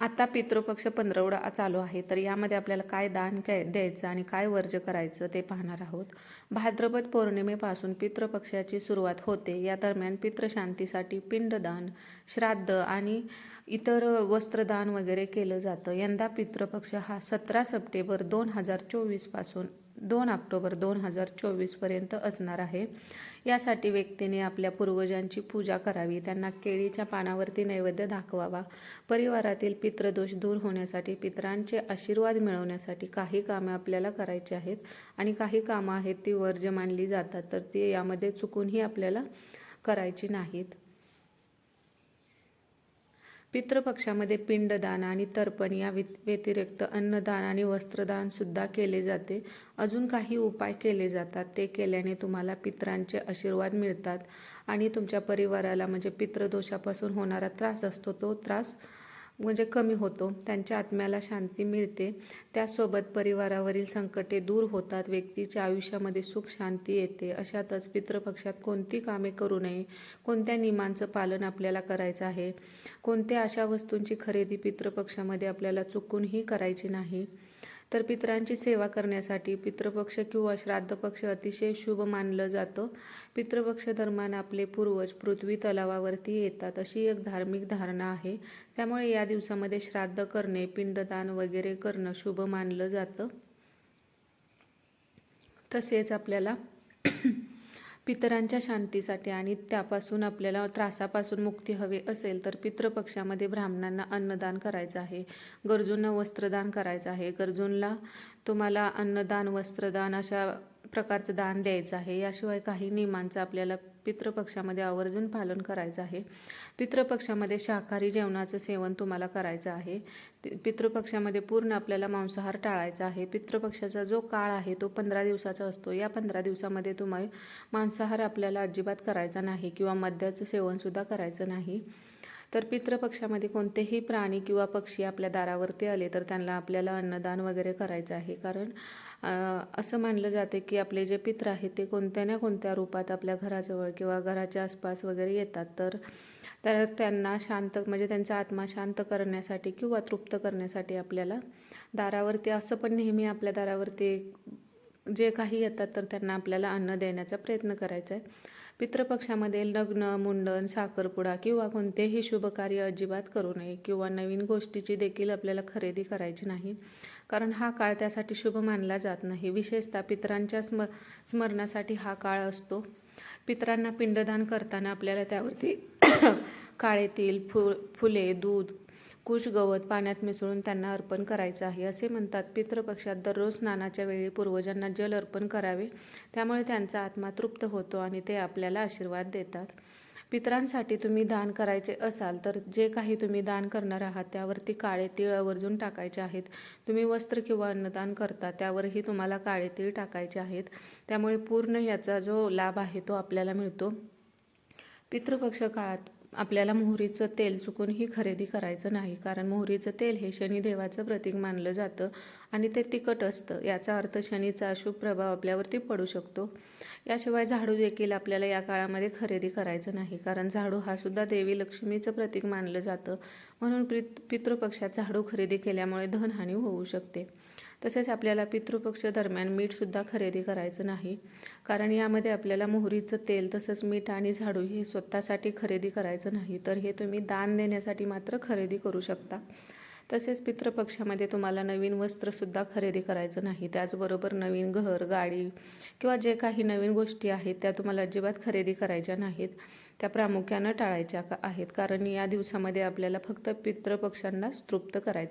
आता पितृपक्ष पंधरवडा चालू आहे तर यामध्ये आपल्याला काय दान काय द्यायचं आणि काय वर्ज करायचं ते पाहणार आहोत. भाद्रपद पौर्णिमेपासून पितृपक्षाची सुरुवात होते. या दरम्यान पितृशांतीसाठी पिंडदान श्राद्ध आणि इतर वस्त्रदान वगैरे केलं जातं. यंदा पितृपक्ष हा सतरा सप्टेंबर दोन हजार चोवीसपासून दोन ऑक्टोबर दोन हजार चोवीसपर्यंत असणार आहे. यासाठी व्यक्तीने आपल्या पूर्वजांची पूजा करावी. त्यांना केळीच्या पानावरती नैवेद्य दाखवावा. परिवारातील पितृदोष दूर होण्यासाठी पितरांचे आशीर्वाद मिळवण्यासाठी काही कामे आपल्याला करायची आहेत आणि काही कामं आहेत ती वर्ज मानली जातात तर ती यामध्ये चुकूनही आपल्याला करायची नाहीत. पितृपक्षामध्ये पिंडदान आणि तर्पण या व्यतिरिक्त अन्नदान आणि वस्त्रदान सुद्धा केले जाते. अजून काही उपाय केले जातात. ते केल्याने तुम्हाला पितरांचे आशीर्वाद मिळतात आणि तुमच्या परिवाराला म्हणजे पितृदोषापासून होणारा त्रास असतो. तो त्रास म्हणजे कमी होतो. त्यांच्या आत्म्याला शांती मिळते. त्यासोबत परिवारावरील संकटे दूर होतात. व्यक्तीच्या आयुष्यामध्ये सुख शांती येते. अशातच पितृपक्षात कोणती कामे करू नये? कोणत्या नियमांचं पालन आपल्याला करायचं आहे? कोणत्या अशा वस्तूंची खरेदी पितृपक्षामध्ये आपल्याला चुकूनही करायची नाही? तर पितरांची सेवा करण्यासाठी पितृपक्ष किंवा श्राद्ध पक्ष अतिशय शुभ मानलं जातं. पितृपक्ष दरम्यान आपले पूर्वज पृथ्वी तलावावरती येतात अशी एक धार्मिक धारणा आहे. त्यामुळे या दिवसामध्ये श्राद्ध करणे पिंडदान वगैरे करणं शुभ मानलं जातं. तसेच आपल्याला पितरांच्या शांतीसाठी आणि त्यापासून आपल्याला त्रासापासून मुक्ती हवी असेल तर पितृपक्षामध्ये ब्राह्मणांना अन्नदान करायचं आहे. गरजूंना वस्त्रदान करायचं आहे. गरजूंना तुम्हाला अन्नदान वस्त्रदान अशा प्रकारचं दान द्यायचं आहे. याशिवाय काही नियमांचं आपल्याला पितृपक्षामध्ये आवर्जून पालन करायचं आहे. पितृपक्षामध्ये शाकाहारी जेवणाचं सेवन तुम्हाला करायचं आहे. ते- पितृपक्षामध्ये पूर्ण आपल्याला मांसाहार टाळायचा आहे. पितृपक्षाचा जो काळ आहे तो पंधरा दिवसाचा असतो. या पंधरा दिवसामध्ये तुम्हाला मांसाहार आपल्याला अजिबात करायचा नाही किंवा मद्याचं सेवनसुद्धा करायचं नाही. तर पितृपक्षामध्ये कोणतेही प्राणी किंवा पक्षी आपल्या दारावरती आले तर त्यांना आपल्याला अन्नदान वगैरे करायचं आहे. कारण असं मानलं जाते की आपले जे पित्र आहेत ते कोणत्या ना कोणत्या रूपात आपल्या घराजवळ किंवा घराच्या आसपास वगैरे येतात. तर तर त्यांना शांत म्हणजे त्यांचा आत्मा शांत करण्यासाठी किंवा तृप्त करण्यासाठी आपल्याला दारावरती असं पण नेहमी आपल्या दारावरती जे काही येतात तर त्यांना आपल्याला अन्न देण्याचा प्रयत्न करायचा आहे. पितृपक्षामध्ये लग्न मुंडन साखरपुडा किंवा कोणतेही शुभ कार्य अजिबात करू नये किंवा नवीन गोष्टीची देखील आपल्याला खरेदी करायची नाही. कारण हा काळ त्यासाठी शुभ मानला जात नाही. विशेषतः पितरांच्या स्म स्मरणासाठी हा काळ असतो. पितरांना पिंडदान करताना आपल्याला त्यावरती काळे तेल फु फुले दूध कुश गवत पाण्यात मिसळून त्यांना अर्पण करायचं आहे असे म्हणतात. पितृपक्षात दररोज स्नानाच्या वेळी पूर्वजांना जल अर्पण करावे त्यामुळे त्यांचा आत्मा तृप्त होतो आणि ते आपल्याला आशीर्वाद देतात. पितरांसाठी तुम्ही दान करायचे असाल तर जे काही तुम्ही दान करणार आहात त्यावरती काळे तीळ आवर्जून टाकायचे आहेत. तुम्ही वस्त्र किंवा अन्नदान करता त्यावरही तुम्हाला काळे तीळ टाकायचे आहेत. त्यामुळे पूर्ण याचा जो लाभ आहे तो आपल्याला मिळतो. पितृपक्ष काळात आपल्याला मोहरीचं तेल चुकूनही खरेदी करायचं नाही कारण मोहरीचं तेल हे शनिदेवाचं प्रतीक मानलं जातं आणि ते तिखट असतं. याचा अर्थ शनीचा अशुभ प्रभाव आपल्यावरती पडू शकतो. याशिवाय झाडू देखील आपल्याला या काळामध्ये खरेदी करायचं नाही कारण झाडू हा सुद्धा देवी लक्ष्मीचं प्रतीक मानलं जातं. म्हणून पित पितृपक्षात झाडू खरेदी केल्यामुळे धनहानी होऊ शकते. तसेच आपल्याला पितृपक्ष दरम्यान मीठसुद्धा खरेदी करायचं नाही. कारण यामध्ये आपल्याला मोहरीचं तेल तसंच मीठ आणि झाडू हे स्वतःसाठी खरेदी करायचं नाही. तर हे तुम्ही दान देण्यासाठी मात्र खरेदी करू शकता. तसेच पितृपक्षामध्ये तुम्हाला नवीन वस्त्रसुद्धा खरेदी करायचं नाही. त्याचबरोबर नवीन घर गाडी किंवा जे काही नवीन गोष्टी आहेत त्या तुम्हाला अजिबात खरेदी करायच्या नाहीत. त्या प्रामुख्यानं टाळायच्या का आहेत. कारण या दिवसामध्ये आपल्याला फक्त पितृपक्षांनाच तृप्त करायचं